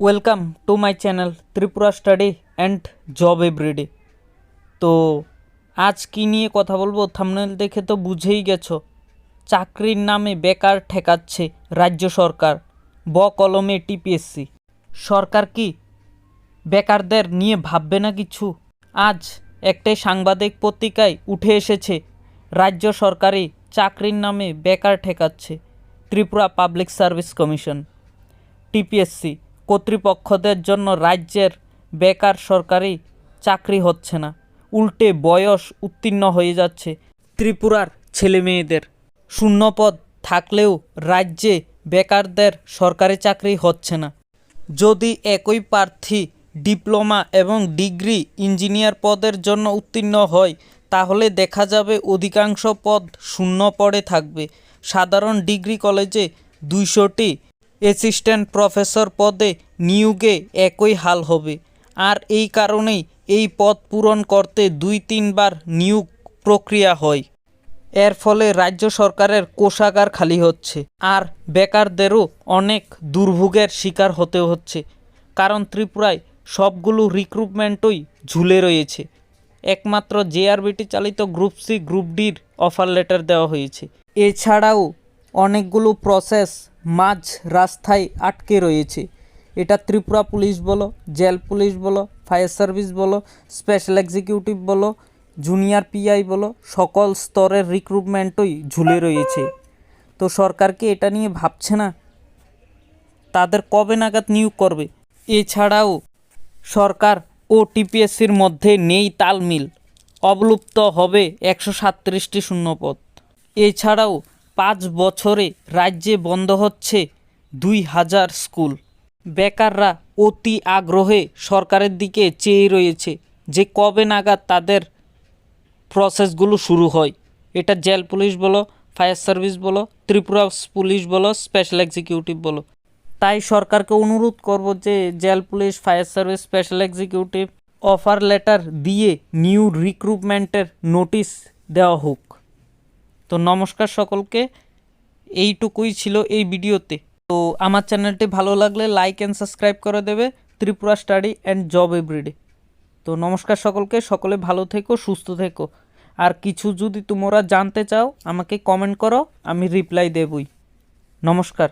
Welcome to my channel Tripura study and job everyday তো আজ কী নিয়ে কথা বলব থামনেল দেখে তো বুঝেই গেছো। চাকরির নামে বেকার ঠেকাচ্ছে রাজ্য সরকার, ব কলমে টিপিএসসি। সরকার কি বেকারদের নিয়ে ভাববে না কিছু? আজ একটাই সাংবাদিক পত্রিকায় উঠে এসেছে, রাজ্য সরকারি চাকরির নামে বেকার ঠেকাচ্ছে Tripura public service commission, TPSC. কর্তৃপক্ষদের জন্য রাজ্যের বেকার সরকারি চাকরি হচ্ছে না। উল্টে বয়স উত্তীর্ণ হয়ে যাচ্ছে ত্রিপুরার ছেলেমেয়েদের। শূন্যপদ থাকলেও রাজ্যে বেকারদের সরকারি চাকরি হচ্ছে না। যদি একই প্রার্থী ডিপ্লোমা এবং ডিগ্রি ইঞ্জিনিয়ার পদের জন্য উত্তীর্ণ হয়, তাহলে দেখা যাবে অধিকাংশ পদ শূন্য পড়ে থাকবে। সাধারণ ডিগ্রি কলেজে দুইশোটি অ্যাসিস্ট্যান্ট প্রফেসর পদে নিয়োগে একই হাল হবে। আর এই কারণেই এই পদ পূরণ করতে দুই তিনবার নিয়োগ প্রক্রিয়া হয়। এর ফলে রাজ্য সরকারের কোষাগার খালি হচ্ছে আর বেকারদেরও অনেক দুর্ভোগের শিকার হতে হচ্ছে। কারণ ত্রিপুরায় সবগুলো রিক্রুটমেন্টই ঝুলে রয়েছে। একমাত্র জেআরবিটি চালিত গ্রুপ সি গ্রুপ ডির অফার লেটার দেওয়া হয়েছে। এছাড়াও অনেকগুলো প্রসেস মাঝ রাস্তায় আটকে রয়েছে। এটা ত্রিপুরা পুলিশ বলো, জেল পুলিশ বলো, ফায়ার সার্ভিস বলো, স্পেশাল এক্সিকিউটিভ বলো, জুনিয়র পিআই বলো, সকল স্তরের রিক্রুটমেন্টই ঝুলে রয়েছে। তো সরকারকে এটা নিয়ে ভাবছে না? তাদের কবে নাগাদ নিয়োগ করবে? এছাড়াও সরকার ও টিপিএসসির মধ্যে নেই তালমিল। অবলুপ্ত হবে একশো সাতত্রিশটি শূন্যপদ। এছাড়াও পাঁচ বছরে রাজ্যে বন্ধ হচ্ছে দুই হাজার স্কুল। বেকাররা অতি আগ্রহে সরকারের দিকে চেয়ে রয়েছে যে কবে নাগাদ তাদের প্রসেসগুলো শুরু হয়। এটা জেল পুলিশ বলো, ফায়ার সার্ভিস বলো, ত্রিপুরা পুলিশ বলো, স্পেশাল এক্সিকিউটিভ বলো। তাই সরকারকে অনুরোধ করব যে jail police, fire service, special executive offer letter দিয়ে নিউ রিক্রুটমেন্টের নোটিশ দেওয়া হোক। তো নমস্কার সকলকে, এইটুকুই ছিল এই ভিডিওতে। তো আমার চ্যানেলটি ভালো লাগলে লাইক অ্যান্ড সাবস্ক্রাইব করে দেবে, Tripura study and job everyday. তো নমস্কার সকলকে, সকলে ভালো থেকো, সুস্থ থেকো। আর কিছু যদি তোমরা জানতে চাও, আমাকে কমেন্ট করো, আমি রিপ্লাই দেবই। নমস্কার।